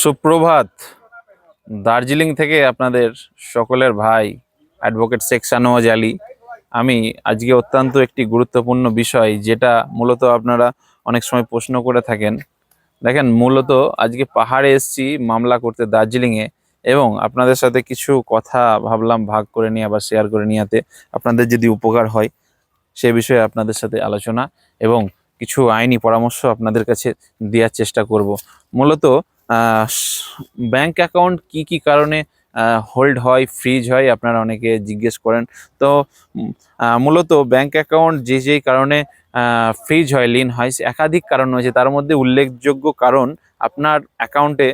সুপ্রভাত। দার্জিলিং থেকে আপনাদের সকলের ভাই অ্যাডভোকেট শেখ শানওয়াজ আলী। আমি আজকে অত্যন্ত একটি গুরুত্বপূর্ণ বিষয়, যেটা মূলত আপনারা অনেক সময় প্রশ্ন করে থাকেন। দেখেন, মূলত আজকে পাহাড়ে এসছি, মামলা করতে দার্জিলিংয়ে, এবং আপনাদের সাথে কিছু কথা ভাবলাম, ভাগ করে নিয়ে, আবার শেয়ার করে নিয়াতে আপনাদের যদি উপকার হয়, সে বিষয়ে আপনাদের সাথে আলোচনা এবং কিছু আইনি পরামর্শ আপনাদের কাছে দেওয়ার চেষ্টা করব। মূলত ব্যাংক অ্যাকাউন্ট কি কি কারণে হোল্ড হয় ফ্রিজ হয়, আপনারা অনেকে জিজ্ঞেস করেন। তো মূলত ব্যাংক অ্যাকাউন্ট যে যেই কারণে ফ্রিজ হয় লিন হয় একাধিক কারণ রয়েছে। তার মধ্যে উল্লেখযোগ্য কারণ, আপনার অ্যাকাউন্টে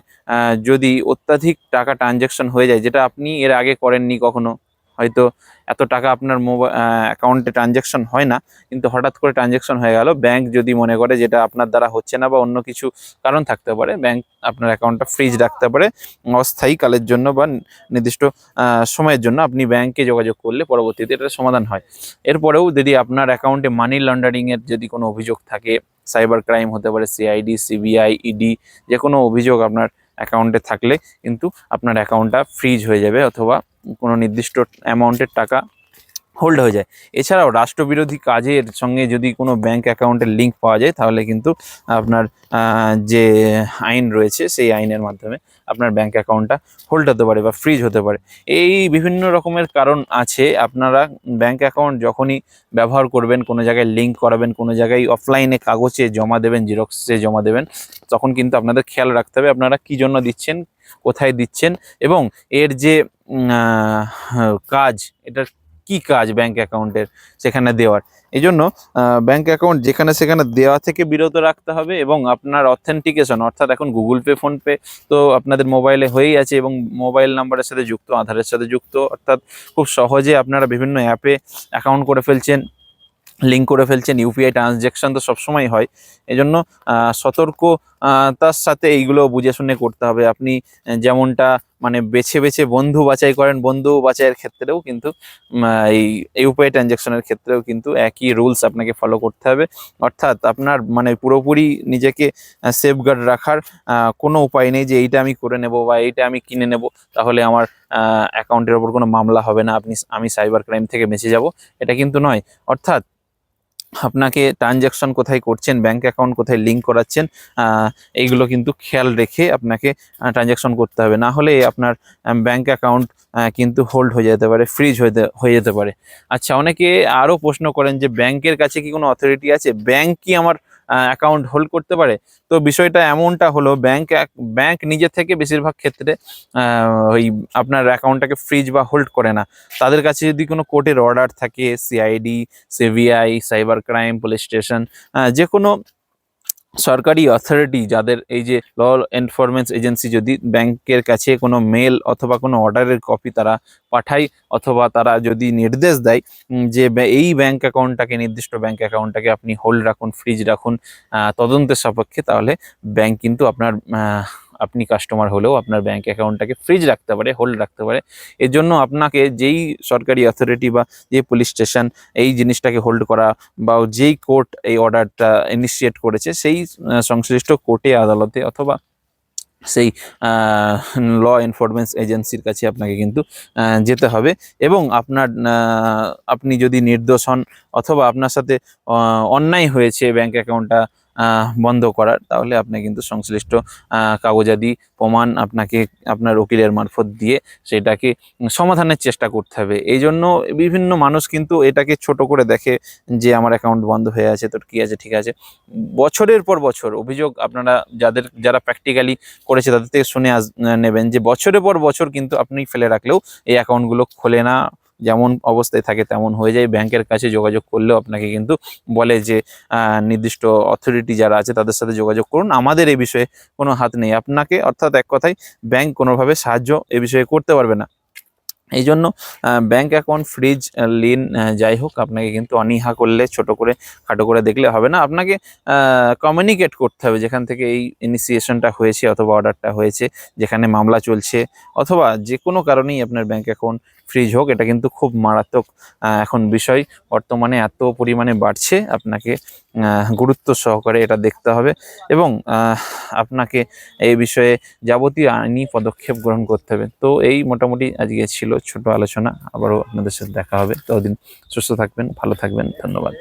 যদি অত্যাধিক টাকা ট্রানজ্যাকশন হয়ে যায়, যেটা আপনি এর আগে করেননি কখনো হয়তো এত টাকা আপনার মোবাইল অ্যাকাউন্টে ট্রানজ্যাকশন হয় না, কিন্তু হঠাৎ করে ট্রানজ্যাকশন হয়ে গেল ব্যাংক যদি মনে করে যেটা আপনার দ্বারা হচ্ছে না বা অন্য কিছু কারণ থাকতে পারে ব্যাংক আপনার অ্যাকাউন্টটা ফ্রিজ রাখতে পারে, অস্থায়ী কালের জন্য বা নির্দিষ্ট সময়ের জন্য আপনি ব্যাংকে যোগাযোগ করলে পরবর্তীতে এটা সমাধান হয়। এরপরেও যদি আপনার অ্যাকাউন্টে মানি লন্ডারিংয়ের যদি কোনো অভিযোগ থাকে সাইবার ক্রাইম হতে পারে সিআইডি সিবিআই ইডি যে কোনো অভিযোগ আপনার অ্যাকাউন্টে থাকলে কিন্তু আপনার অ্যাকাউন্টটা ফ্রিজ হয়ে যাবে অথবা কোনো নির্দিষ্ট অ্যামাউন্টের টাকা হোল্ড হয়ে যায়। এছাড়াও রাষ্ট্রবিরোধী কাজের সঙ্গে যদি কোনো ব্যাংক অ্যাকাউন্টের লিঙ্ক পাওয়া যায়, তাহলে কিন্তু আপনার যে আইন রয়েছে, সেই আইনের মাধ্যমে আপনার ব্যাংক অ্যাকাউন্টটা হোল্ড হতে পারে বা ফ্রিজ হতে পারে। এই বিভিন্ন রকমের কারণ আছে। আপনারা ব্যাংক অ্যাকাউন্ট যখনই ব্যবহার করবেন, কোনো জায়গায় লিঙ্ক করাবেন, কোনো জায়গায় অফলাইনে কাগজে জমা দেবেন জিরক্সে জমা দেবেন, তখন কিন্তু আপনাদের খেয়াল রাখতে হবে আপনারা কী জন্য দিচ্ছেন কোথায় দিচ্ছেন এবং এর যে কাজ, এটার কি কাজ ব্যাংক অ্যাকাউন্টের সেখানে দেওয়ার? এই জন্য ব্যাঙ্ক অ্যাকাউন্ট যেখানে সেখানে দেওয়া থেকে বিরত রাখতে হবে এবং আপনার অথেন্টিকেশন অর্থাৎ এখন গুগল পে ফোনপে তো আপনাদের মোবাইলে হয়েই আছে এবং মোবাইল নাম্বারের সাথে যুক্ত আধারের সাথে যুক্ত, অর্থাৎ খুব সহজে আপনারা বিভিন্ন অ্যাপে অ্যাকাউন্ট করে ফেলছেন লিঙ্ক করে ফেলছেন ইউপিআই ট্রানজ্যাকশন তো সবসময় হয়। এই জন্য সতর্ক তার সাথে এইগুলো বুঝে শুনে করতে হবে। আপনি যেমনটা মানে বেছে বেছে বন্ধু বাছাই করেন, বন্ধু বাছাইয়ের ক্ষেত্রেও কিন্তু এই ইউপিআই ট্রানজ্যাকশনের ক্ষেত্রেও কিন্তু একই রুলস আপনাকে ফলো করতে হবে। অর্থাৎ আপনার মানে পুরোপুরি নিজেকে সেফগার্ড রাখার কোনো উপায় নেই যে এইটা আমি করে নেব বা এইটা আমি কিনে নেব, তাহলে আমার অ্যাকাউন্টের ওপর কোনো মামলা হবে না। আপনি, আমি সাইবার ক্রাইম থেকে বেঁচে যাব, এটা কিন্তু নয়। অর্থাৎ আপনাকে ট্রানজ্যাকশন কোথায় করছেন ব্যাঙ্ক অ্যাকাউন্ট কোথায় লিঙ্ক করাচ্ছেন এইগুলো কিন্তু খেয়াল রেখে আপনাকে ট্রানজ্যাকশন করতে হবে। না হলে আপনার ব্যাঙ্ক অ্যাকাউন্ট কিন্তু হোল্ড হয়ে যেতে পারে ফ্রিজ হয়ে হয়ে যেতে পারে। আচ্ছা অনেকে আরও প্রশ্ন করেন যে ব্যাংকের কাছে কি কোনো অথরিটি আছে? ব্যাংক কি আমার অ্যাকাউন্ট হোল্ড করতে পারে। তো বিষয়টা এমনটা হলো ব্যাংক ব্যাংক নিজে থেকে বেশিরভাগ ক্ষেত্রে ওই আপনার অ্যাকাউন্টটাকে ফ্রিজ বা হোল্ড করে না। তাদের কাছে যদি কোনো কোর্টের অর্ডার থাকে CID CBI cyber crime police station যে কোনো সরকারি অথরিটি যাদের এই যে ল এনফোর্সমেন্ট এজেন্সি যদি ব্যাংকের কাছে কোনো মেল অথবা কোনো অর্ডারের কপি তারা পাঠায় অথবা তারা যদি নির্দেশ দেয় যে এই ব্যাংক অ্যাকাউন্টটাকে নির্দিষ্ট ব্যাংক অ্যাকাউন্টটাকে আপনি হোল্ড রাখুন ফ্রিজ রাখুন তদন্তের সাপেক্ষে তাহলে ব্যাংক কিন্তু আপনার আপনি কাস্টমার হলেও আপনার ব্যাঙ্ক অ্যাকাউন্টটাকে ফ্রিজ রাখতে পারে হোল্ড রাখতে পারে। এর জন্য আপনাকে যেই সরকারি অথরিটি বা যে পুলিশ স্টেশন এই জিনিসটাকে হোল্ড করা বা যেই কোর্ট এই অর্ডারটা ইনিশিয়েট করেছে, সেই সংশ্লিষ্ট কোর্টে আদালতে অথবা সেই ল এনফোর্সমেন্ট এজেন্সির কাছে আপনাকে কিন্তু যেতে হবে। এবং আপনার আপনি যদি নির্দোষ হন অথবা আপনার সাথে অন্যায় হয়েছে ব্যাংক অ্যাকাউন্টটা বন্ধ করার, তাহলে আপনি কিন্তু সংশ্লিষ্ট কাগজাদি প্রমাণ আপনাকে, আপনার উকিলের মারফত দিয়ে সেটাকে সমাধানের চেষ্টা করতে হবে। এই জন্য বিভিন্ন মানুষ কিন্তু এটাকে ছোট করে দেখে যে আমার অ্যাকাউন্ট বন্ধ হয়ে আছে, তোর কি আছে, ঠিক আছে। বছরের পর বছর অভিযোগ আপনারা যাদের, যারা প্র্যাকটিক্যালি করেছে তাদের থেকে শুনে আস নেবেন যে বছরের পর বছর কিন্তু আপনি ফেলে রাখলেও এই অ্যাকাউন্টগুলো খোলে না। যেমন অবস্থায় থাকে তেমন হয়ে যায়। ব্যাংকের কাছে যোগাযোগ করলেও আপনাকে কিন্তু বলে যে নির্দিষ্ট অথরিটি যারা আছে তাদের সাথে যোগাযোগ করুন। আমাদের এই বিষয়ে কোনো হাত নেই। আপনাকে অর্থাৎ এক কথায় ব্যাংক কোনোভাবে সাহায্য এ বিষয়ে করতে পারবে না। এই জন্য ব্যাঙ্ক অ্যাকাউন্ট, ফ্রিজ, লিন যাই হোক, আপনাকে কিন্তু অনীহা করলে, ছোট করে, খাটো করে দেখলে হবে না। আপনাকে কমিউনিকেট করতে হবে। যেখান থেকে এই ইনিশিয়েশনটা হয়েছে অথবা অর্ডারটা হয়েছে, যেখানে মামলা চলছে, অথবা যে কোনো কারণেই আপনার ব্যাংক অ্যাকাউন্ট ফ্রিজ হোক, এটা কিন্তু খুব মারাত্মক এখন বিষয়। বর্তমানে এত পরিমাণে বাড়ছে, আপনাকে গুরুত্ব সহকারে এটা দেখতে হবে। এবং আপনাকে এই বিষয়ে যাবতীয় আইনি পদক্ষেপ গ্রহণ করতে হবে। তো এই মোটামুটি আজকে ছিল ছোট আলোচনা, আবারও আপনাদের সাথে দেখা হবে। ততদিন সুস্থ থাকবেন, ভালো থাকবেন, ধন্যবাদ।